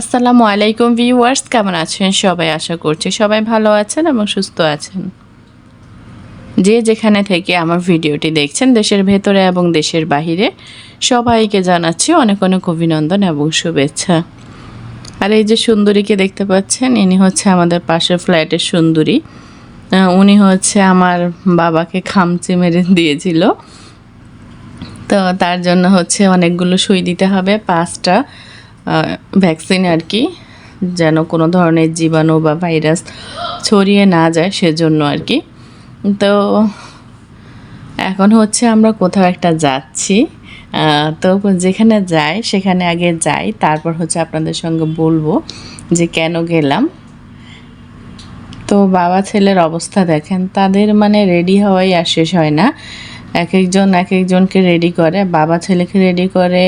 আসসালামু আলাইকুম ভিউয়ার্স, কেমন আছেন সবাই? আশা করছি সবাই ভালো আছেন এবং সুস্থ আছেন। যে যেখানে থেকে আমার ভিডিওটি দেখছেন, দেশের ভেতরে এবং দেশের বাহিরে, সবাইকে জানাচ্ছি অনেক অনেক অভিনন্দন এবং শুভেচ্ছা। আর এই যে সুন্দরীকে দেখতে পাচ্ছেন, ইনি হচ্ছে আমাদের পাশের ফ্ল্যাটের সুন্দরী। উনি হচ্ছে আমার বাবাকে খামচি মেরে দিয়েছিল। তো তার জন্য হচ্ছে অনেকগুলো সুই দিতে হবে, পাঁচটা। ভ্যাকসিন আর কি, যেন কোনো ধরনের জীবাণু বা ভাইরাস ছড়িয়ে না যায় সেজন্য আর কি। তো এখন হচ্ছে আমরা কোথাও একটা যাচ্ছি তো যেখানে যাই সেখানে আগে যাই, তারপর হচ্ছে আপনাদের সঙ্গে বলব যে কেন গেলাম। তো বাবা ছেলের অবস্থা দেখেন, তাদের মানে রেডি হওয়াই আর শেষ হয় না। এক একজন এক একজনকে রেডি করে, বাবা ছেলেকে রেডি করে,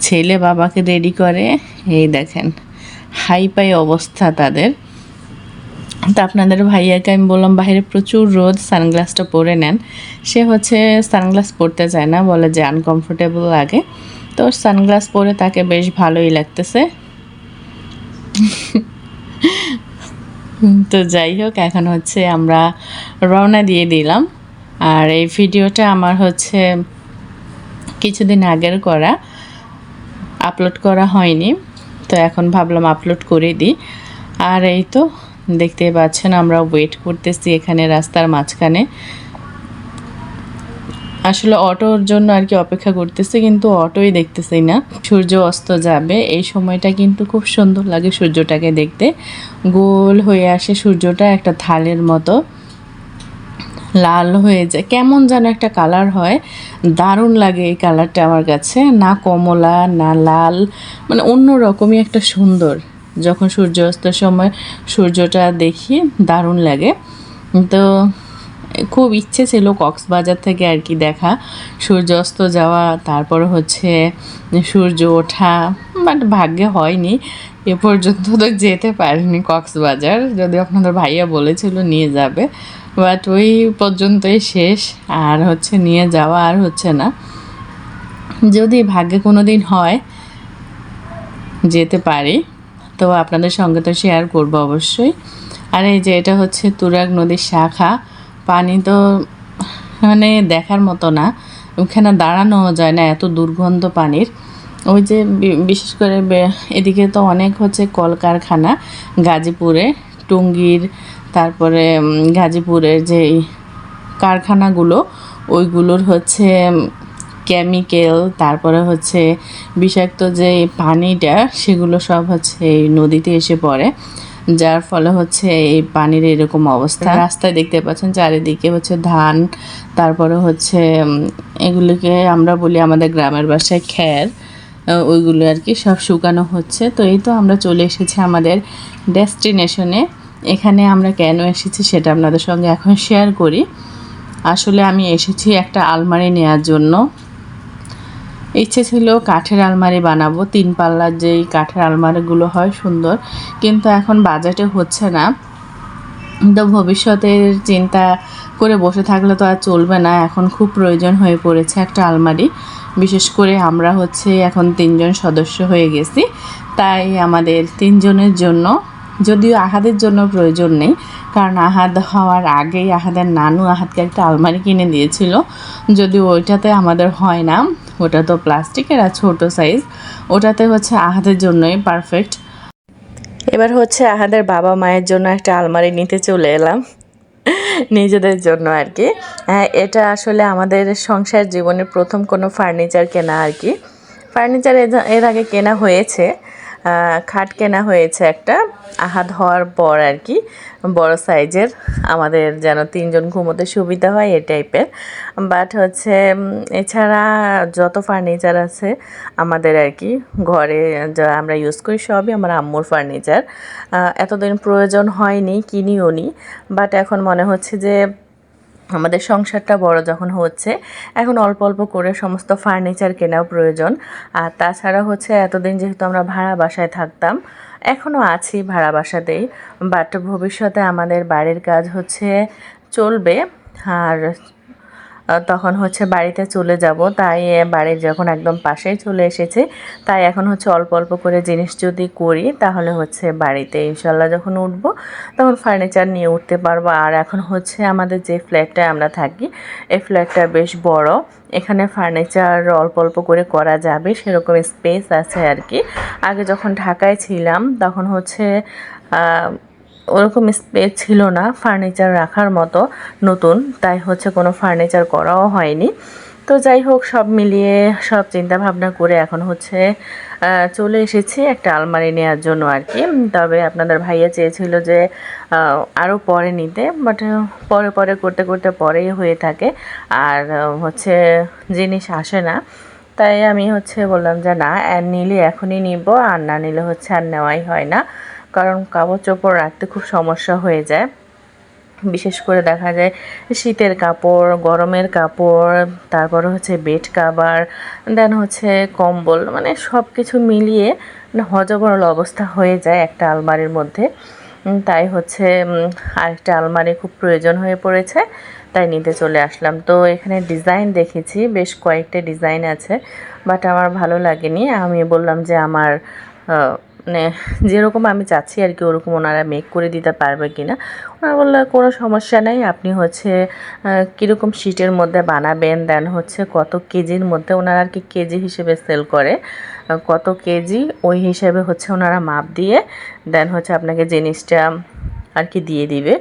ছেলে বাবাকে রেডি করে। এই দেখেন হাই পাই অবস্থা তাদের। তা আপনাদের ভাইয়াকে আমি বললাম বাইরে প্রচুর রোদ, সানগ্লাসটা পরে নেন। সে হচ্ছে সানগ্লাস পরতে চায় না, বলে যে আনকমফোর্টেবল লাগে। তো সানগ্লাস পরে তাকে বেশ ভালোই লাগতেছে। তো যাই হোক, এখন হচ্ছে আমরা রওনা দিয়ে দিলাম। আর এই ভিডিওটা আমার হচ্ছে কিছুদিন আগের করা। আপলোড করা হয়নি, তো এখন ভাবলাম আপলোড করে দিই। আর এই তো দেখতেই পাচ্ছেন আমরা ওয়েট করতেছি এখানে রাস্তার মাঝখানে। আসলে অটোর জন্য আর কি অপেক্ষা করতেছি, কিন্তু অটোই দেখতেছি না। সূর্য অস্ত যাবে, এই সময়টা কিন্তু খুব সুন্দর লাগে সূর্যটাকে দেখতে। গোল হয়ে আসে সূর্যটা একটা থালের মতো। লাল হয়ে যায়। কেমন যেন একটা কালার হয়। দারুণ লাগে এই কালারটা আমার কাছে। না কমলা, না লাল মানে অন্য রকমই একটা সুন্দর। যখন সূর্য অস্তের সময় সূর্যটা দেখি, দারুণ লাগে। তো খুব ইচ্ছে ছিল কক্সবাজার থেকে আর কি দেখা। সূর্য অস্ত যাওয়া, তারপর হচ্ছে সূর্য ওঠা, বাট ভাগ্যে হয়নি। এ পর্যন্ত তো যেতে পারিনি কক্সবাজার। যদি আপনাদের ভাইয়া বলেছিল, নিয়ে যাবে। বাট ওই পর্যন্তই শেষ, আর হচ্ছে নিয়ে যাওয়া আর হচ্ছে না। যদি ভাগ্যে কোনো দিন হয়, যেতে পারি, তো আপনাদের সঙ্গে তো শেয়ার করব অবশ্যই। আর এই যে এটা হচ্ছে তুরাগ নদীর শাখা, পানি তো মানে দেখার মতো না, ওখানে দাঁড়ানো যায় না এত দুর্গন্ধ পানির। ওই যে বিশেষ করে এদিকে তো অনেক হচ্ছে কলকারখানা, গাজীপুরে, টুঙ্গির তারপরে গাজীপুরের যে কারখানাগুলো ওইগুলোর হচ্ছে কেমিক্যাল তারপরে হচ্ছে বিষাক্ত যে পানিটা সেগুলো সব হচ্ছে এই নদীতে এসে পড়ে। যার ফলে হচ্ছে এই পানির এরকম অবস্থা। রাস্তায় দেখতে পাচ্ছেন চারিদিকে হচ্ছে ধান তারপরে হচ্ছে এগুলোকে আমরা বলি আমাদের গ্রামের বাসায় খ্যার ওইগুলো আর কি সব শুকানো হচ্ছে। তো এই তো আমরা চলে এসেছি আমাদের ডেস্টিনেশনে। এখানে আমরা কেন এসেছি সেটা আপনাদের সঙ্গে এখন শেয়ার করি। আসলে আমি এসেছি একটা আলমারি নেওয়ার জন্য। ইচ্ছে ছিল কাঠের আলমারি বানাবো, তিন পাল্লার যেই কাঠের আলমারিগুলো হয় সুন্দর, কিন্তু এখন বাজেটে হচ্ছে না। তো ভবিষ্যতের চিন্তা করে বসে থাকলে তো আর চলবে না, এখন খুব প্রয়োজন হয়ে পড়েছে একটা আলমারি। বিশেষ করে আমরা হচ্ছে এখন তিনজন সদস্য হয়ে গেছি, তাই আমাদের তিনজনের জন্য যদিও আহাদের জন্য প্রয়োজন নেই, কারণ আহাদ হওয়ার আগেই আহাদের নানু আহাদকে একটা আলমারি কিনে দিয়েছিল। যদিও ওইটাতে আমাদের হয় না, ওটা তো প্লাস্টিকের আর ছোটো সাইজ ওটাতে হচ্ছে আহাদের জন্যই পারফেক্ট এবার হচ্ছে আহাদের বাবা মায়ের জন্য একটা আলমারি নিতে চলে এলাম, নিজেদের জন্য আর কি। হ্যাঁ এটা আসলে আমাদের সংসার জীবনের প্রথম কোনো ফার্নিচার কেনা আর কি। ফার্নিচার এর আগে কেনা হয়েছে খাট কেনা হয়েছে একটা। আহাত হওয়ার পর আর কি, বড় সাইজের, আমাদের যেন তিনজন ঘুমোতে সুবিধা হয় এ টাইপের। বাট হচ্ছে এছাড়া যত ফার্নিচার আছে, আমাদের আর কি, ঘরে যা আমরা ইউজ করি সবই আমার আম্মুর ফার্নিচার এতদিন প্রয়োজন হয়নি কিনিও নি বাট এখন মনে হচ্ছে যে আমাদের সংসারটা বড় যখন হচ্ছে, এখন অল্প অল্প করে সমস্ত ফার্নিচার কেনাও প্রয়োজন। আর তাছাড়া হচ্ছে এতদিন যেহেতু আমরা ভাড়া বাসায় থাকতাম এখনও আছি ভাড়া বাসাতেই। বাট ভবিষ্যতে আমাদের বাড়ির কাজ হচ্ছে চলবে। আর তখন হচ্ছে বাড়িতে চলে যাব। তাই বাড়ির যখন একদম পাশেই চলে এসেছে, তাই এখন হচ্ছে অল্প অল্প করে জিনিস যদি করি, তাহলে হচ্ছে বাড়িতে ইনশাল্লাহ যখন উঠবো, তখন ফার্নিচার নিয়ে উঠতে পারব। আর এখন হচ্ছে আমাদের যে ফ্ল্যাটটায় আমরা থাকি, এই ফ্ল্যাটটা বেশ বড়। এখানে ফার্নিচার অল্প অল্প করে করা যাবে, সেরকম স্পেস আছে আর কি। আগে যখন ঢাকায় ছিলাম, তখন হচ্ছে ওরকম স্পেস ছিল না ফার্নিচার রাখার মতো নতুন, তাই হচ্ছে কোনো ফার্নিচার করাও হয়নি। তো যাই হোক, সব মিলিয়ে সব চিন্তা ভাবনা করে এখন হচ্ছে চলে এসেছি একটা আলমারি নেওয়ার জন্য আর কি। তবে আপনাদের ভাইয়া চেয়েছিল যে আরও পরে নিতে বাট পরে পরে করতে করতে পরেই হয়ে থাকে। আর হচ্ছে জিনিস আসে না। তাই আমি হচ্ছে বললাম যে না নিলে এখনই নিব, আর না নিলে হচ্ছে আর নেওয়াই হয় না। কারণ কাপড় চোপড় রাখতে খুব সমস্যা হয়ে যায়। বিশেষ করে দেখা যায় শীতের কাপড়, গরমের কাপড়, তারপরে হচ্ছে বেড কাভার, দেন হচ্ছে কম্বল মানে সব কিছু মিলিয়ে মানে হজবরল অবস্থা হয়ে যায় একটা আলমারির মধ্যে। তাই হচ্ছে আরেকটা আলমারি খুব প্রয়োজন হয়ে পড়েছে, তাই নিতে চলে আসলাম। তো এখানে ডিজাইন দেখেছি, বেশ কয়েকটা ডিজাইন আছে, বাট আমার ভালো লাগেনি। আমি বললাম যে আমার মানে যেরকম আমি চাচ্ছি আর কি, ওরকম ওনারা মেক করে দিতে পারবে কি না ওনারা বলল, কোনো সমস্যা নেই, আপনি হচ্ছে কীরকম শিটের মধ্যে বানাবেন দেন হচ্ছে কত কেজির মধ্যে ওনারা আর কি কেজি হিসেবে সেল করে কত কেজি, ওই হিসেবে হচ্ছে ওনারা মাপ দিয়ে দেন হচ্ছে আপনাকে জিনিসটা আর কি দিয়ে দিবে।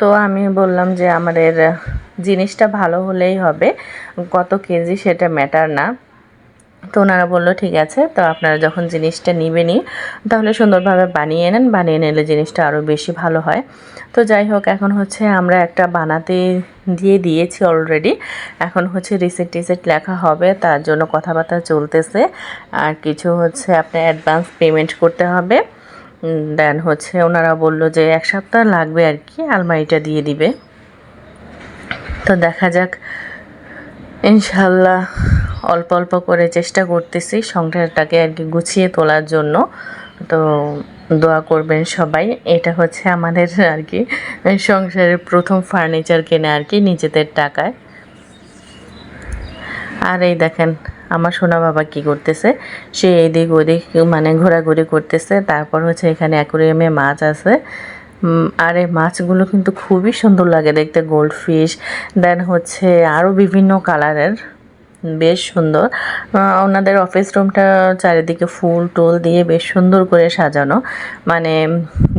তো আমি বললাম যে, আমাদের জিনিসটা ভালো হলেই হবে, কত কেজি সেটা ম্যাটার না। তো ওনারা বলল, ঠিক আছে, তো আপনারা যখন জিনিসটা নিবেনই, তাহলে সুন্দরভাবে বানিয়ে নেন, বানিয়ে নিলে জিনিসটা আরও বেশি ভালো হয়। তো যাই হোক, এখন হচ্ছে আমরা একটা বানাতে দিয়ে দিয়েছি অলরেডি এখন হচ্ছে রিসিট টিসিট লেখা হবে, তার জন্য কথাবার্তা চলতেছে। আর কিছু হচ্ছে আপনার অ্যাডভান্স পেমেন্ট করতে হবে। দেন হচ্ছে ওনারা বলল যে এক সপ্তাহ লাগবে আর কি, আলমারিটা দিয়ে দিবে। তো দেখা যাক, ইনশাল্লাহ। অল্প অল্প করে চেষ্টা করতেছি সংসারটাকে আর কি গুছিয়ে তোলার জন্য। তো দোয়া করবেন সবাই। এটা হচ্ছে আমাদের আর কি সংসারের প্রথম ফার্নিচার কেনা আর কি নিজেদের টাকায়। আর এই দেখেন, আমার সোনা বাবা কি করতেছে? সে এদিক ওদিক মানে ঘোরাঘুরি করতেছে। তারপর হচ্ছে এখানে অ্যাকুরিয়ামে মাছ আছে। আর এই মাছগুলো কিন্তু খুবই সুন্দর লাগে দেখতে গোল্ড ফিশ দেন হচ্ছে আরও বিভিন্ন কালারের বেশ সুন্দর। ওনাদের অফিস রুমটা চারিদিকে ফুল টুল দিয়ে বেশ সুন্দর করে সাজানো। মানে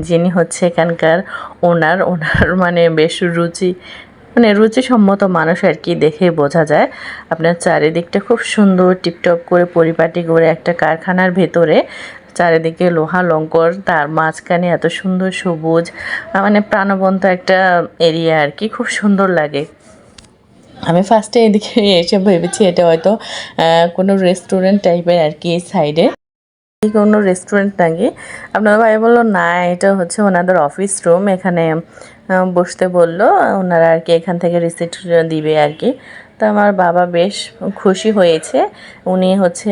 যিনি হচ্ছে এখানকার ওনার ওনার মানে বেশ রুচি মানে রুচিসম্মত মানুষ আর কি দেখে বোঝা যায়। আপনার চারিদিকটা খুব সুন্দর, টিপটপ করে, পরিপাটি করে একটা কারখানার ভেতরে চারিদিকে লোহা লঙ্কর, তার মাঝখানে এত সুন্দর সবুজ মানে প্রাণবন্ত একটা এরিয়া আর কি। খুব সুন্দর লাগে। আমি ফার্স্টে এদিকে এসে ভেবেছি এটা হয়তো কোনো রেস্টুরেন্ট টাইপের আর কি এই সাইডে কোনো রেস্টুরেন্ট নাকি। আপনার ভাই বলল, না, এটা হচ্ছে ওনাদের অফিস রুম এখানে বসতে বলল, ওনারা আর কি এখান থেকে রিসিপ্ট দিবে আর কি। তো আমার বাবা বেশ খুশি হয়েছে। উনি হচ্ছে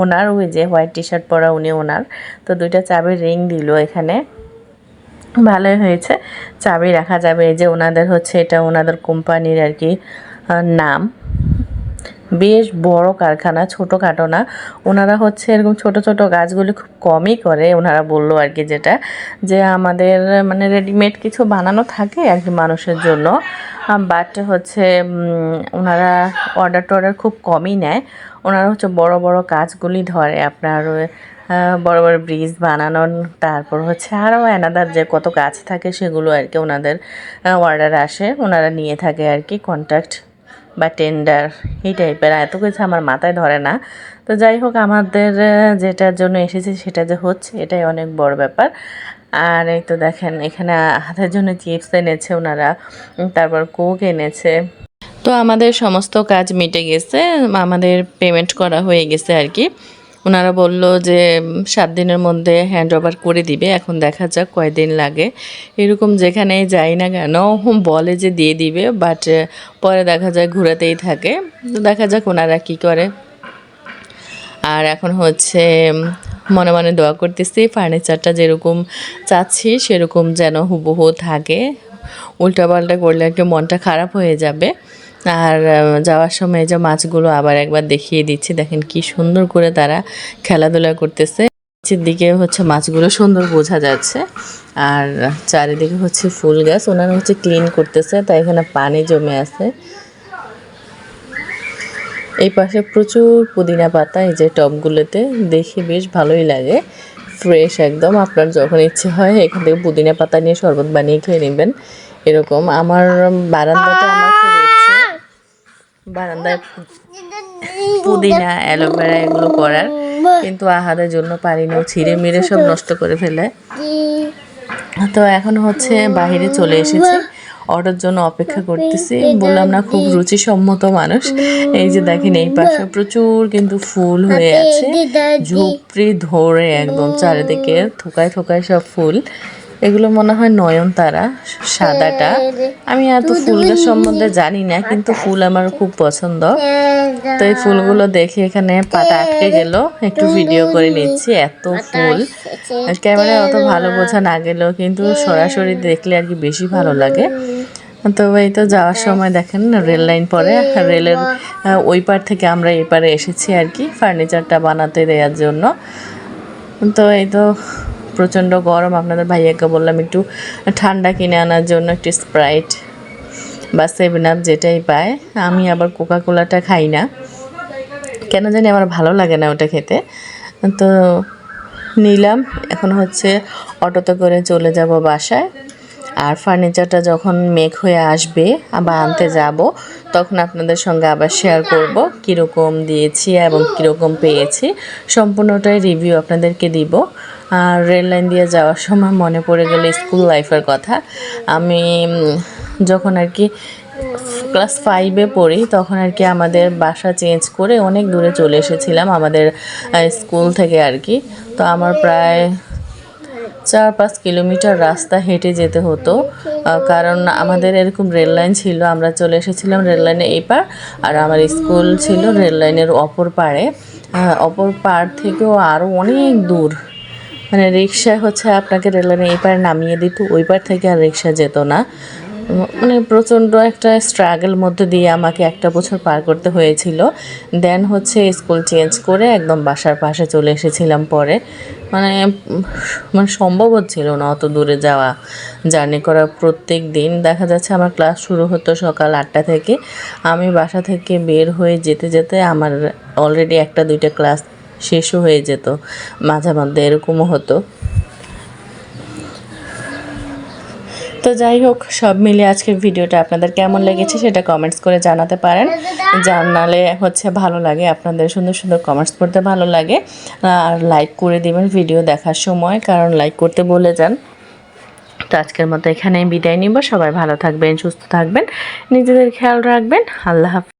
ওনার, ওই যে হোয়াইট টি শার্ট পরা উনি ওনার। তো দুইটা চাবির রিং দিল এখানে। ভালোই হয়েছে। চাবি রাখা যাবে, এই যে ওনাদের হচ্ছে এটা ওনাদের কোম্পানির আর কি নাম। বেশ বড় কারখানা, ছোটোখাটো না। ওনারা হচ্ছে এরকম ছোট ছোট গাছগুলি খুব কমই করে, ওনারা বলল আর কি যেটা, যে আমাদের মানে রেডিমেড কিছু বানানো থাকে আর কি মানুষের জন্য। বাট হচ্ছে ওনারা অর্ডার টর্ডার খুব কমই নেয়। ওনারা হচ্ছে বড় বড় কাজগুলি ধরে। আপনার বড় বড় ব্রিজ বানানোর, তারপর হচ্ছে আরও অ্যানাদার যে কত কাজ থাকে সেগুলো আর কি ওনাদের অর্ডার আসে। ওনারা নিয়ে থাকে আর কি কন্ট্যাক্ট বা টেন্ডার এই টাইপের এত কিছু আমার মাথায় ধরে না। তো যাই হোক, আমাদের যেটার জন্য এসেছি সেটা যে হচ্ছে, এটাই অনেক বড় ব্যাপার। আর এই তো দেখেন, এখানে হাতের জন্য চিপস এনেছে ওনারা তারপর কোক এনেছে। তো আমাদের সমস্ত কাজ মিটে গেছে, আমাদের পেমেন্ট করা হয়ে গেছে আর কি। ওনারা বলল যে সাত দিনের মধ্যে হ্যান্ড ওভার করে দিবে, এখন দেখা যাক কয়দিন লাগে। এরকম যেখানেই যাই না কেন, বলে যে দিয়ে দিবে বাট পরে দেখা যায় ঘোরাতেই থাকে। তো দেখা যাক ওনারা কি করে। আর এখন হচ্ছে মনে মনে দোয়া করতেছি ফার্নিচারটা যেরকম চাচ্ছি, সেরকম যেন হুবহু থাকে। উল্টাপাল্টা করলে একটু মনটা খারাপ হয়ে যাবে। আর যাওয়ার সময় যে মাছগুলো আবার একবার দেখিয়ে দিচ্ছি। দেখেন কি সুন্দর করে তারা খেলাধুলা করতেছে। নিচের দিকে হচ্ছে মাছগুলো সুন্দর বোঝা যাচ্ছে। আর চারিদিকে হচ্ছে ফুল গাছ। ওনারা হচ্ছে ক্লিন করতেছে, তাই এখানে পানি জমে আছে। এই পাশে প্রচুর পুদিনা পাতা, এই যে টবগুলোতে। দেখে বেশ ভালোই লাগে। ফ্রেশ একদম। আপনার যখন ইচ্ছে হয়, এখান থেকে পুদিনা পাতা নিয়ে শরবত বানিয়ে খেয়ে নেবেন। এরকম। আমার বারান্দাটা আমার খুব বারান্দায় পুদিনা অ্যালোভেরা এগুলো করার। কিন্তু আহাদের জন্য পারিনি। ছিঁড়ে মেরে সব নষ্ট করে ফেলে। তো এখন হচ্ছে বাইরে চলে এসেছি। অর্ডার জন্য অপেক্ষা করতেছি। বললাম না খুব রুচিসম্মত মানুষ। এই যে দেখেন এই পাশে প্রচুর কিন্তু ফুল হয়ে আছে। ঝুপড়ি ধরে একদম চারিদিকে থোকায় থোকায় সব ফুল। এগুলো মনে হয় নয়নতারা সাদাটা। আমি এত ফুল সম্বন্ধে জানি না কিন্তু ফুল আমার খুব পছন্দ। তো এই ফুলগুলো দেখে এখানে পাটা আটকে গেল। একটু ভিডিও করে নিচ্ছি এত ফুল। আর ক্যামেরায় অত ভালো বোঝা না গেলেও কিন্তু সরাসরি দেখলে আর কি বেশি ভালো লাগে। তো এই তো যাওয়ার সময় দেখেন রেল লাইন পরে রেলের ওই পার থেকে আমরা এই পারে এসেছি আর কি ফার্নিচারটা বানাতে দেওয়ার জন্য। তো এই তো প্রচণ্ড গরম। আপনাদের ভাইয়াকে বললাম একটু ঠান্ডা কিনে আনার জন্য একটু স্প্রাইট বা সেভেন আপ যেটাই পায়। আমি আবার কোকা কোলাটা খাই না। কেন জানি আমার ভালো লাগে না ওটা খেতে। তো নিলাম। এখন হচ্ছে অটোতে করে চলে যাব বাসায়। আর ফার্নিচারটা যখন মেক হয়ে আসবে আবার আনতে যাব, তখন আপনাদের সঙ্গে আবার শেয়ার করব কীরকম দিয়েছি এবং কীরকম পেয়েছি। সম্পূর্ণটাই রিভিউ আপনাদেরকে দিব। আর রেল লাইন দিয়ে যাওয়ার সময় মনে পড়ে গেল স্কুল লাইফের কথা। আমি যখন আর কি ক্লাস ফাইভে পড়ি, তখন আর কি আমাদের বাসা চেঞ্জ করে অনেক দূরে চলে এসেছিলাম আমাদের স্কুল থেকে আর কি। তো আমার প্রায় চার পাঁচ কিলোমিটার রাস্তা হেঁটে যেতে হতো। কারণ আমাদের এরকম রেল লাইন ছিল, আমরা চলে এসেছিলাম রেল লাইনে এই পার, আর আমার স্কুল ছিল রেল লাইনের অপর পাড়ে। অপর পাড় থেকেও আরও অনেক দূর। মানে রিক্সা হচ্ছে আপনাকে রেল লাইনে এই পারে নামিয়ে দিত, ওই পার থেকে আর রিক্সা যেত না। মানে প্রচণ্ড একটা স্ট্রাগল মধ্যে দিয়ে আমাকে একটা বছর পার করতে হয়েছিল। দেন হচ্ছে স্কুল চেঞ্জ করে একদম বাসার পাশে চলে এসেছিলাম পরে। মানে মানে সম্ভব হচ্ছিল না অত দূরে যাওয়া। জার্নি করা প্রত্যেক দিন দেখা যাচ্ছে আমার ক্লাস শুরু হতো সকাল আটটা থেকে। আমি বাসা থেকে বের হয়ে যেতে যেতে আমার অলরেডি একটা, দুইটা ক্লাস শেষও হয়ে যেত। মাঝে মধ্যে এরকমও হতো। তো যাই হোক, সব মিলিয়ে আজকের ভিডিওটা আপনাদের কেমন লেগেছে সেটা কমেন্টস করে জানাতে পারেন। জানালে হচ্ছে ভালো লাগে, আপনাদের সুন্দর সুন্দর কমেন্টস পড়তে ভালো লাগে। আর লাইক করে দেবেন ভিডিও দেখার সময়, কারণ লাইক করতে বলে যান। তো আজকের মতো এখানেই বিদায় নিব। সবাই ভালো থাকবেন, সুস্থ থাকবেন, নিজেদের খেয়াল রাখবেন। আল্লাহ হাফিজ।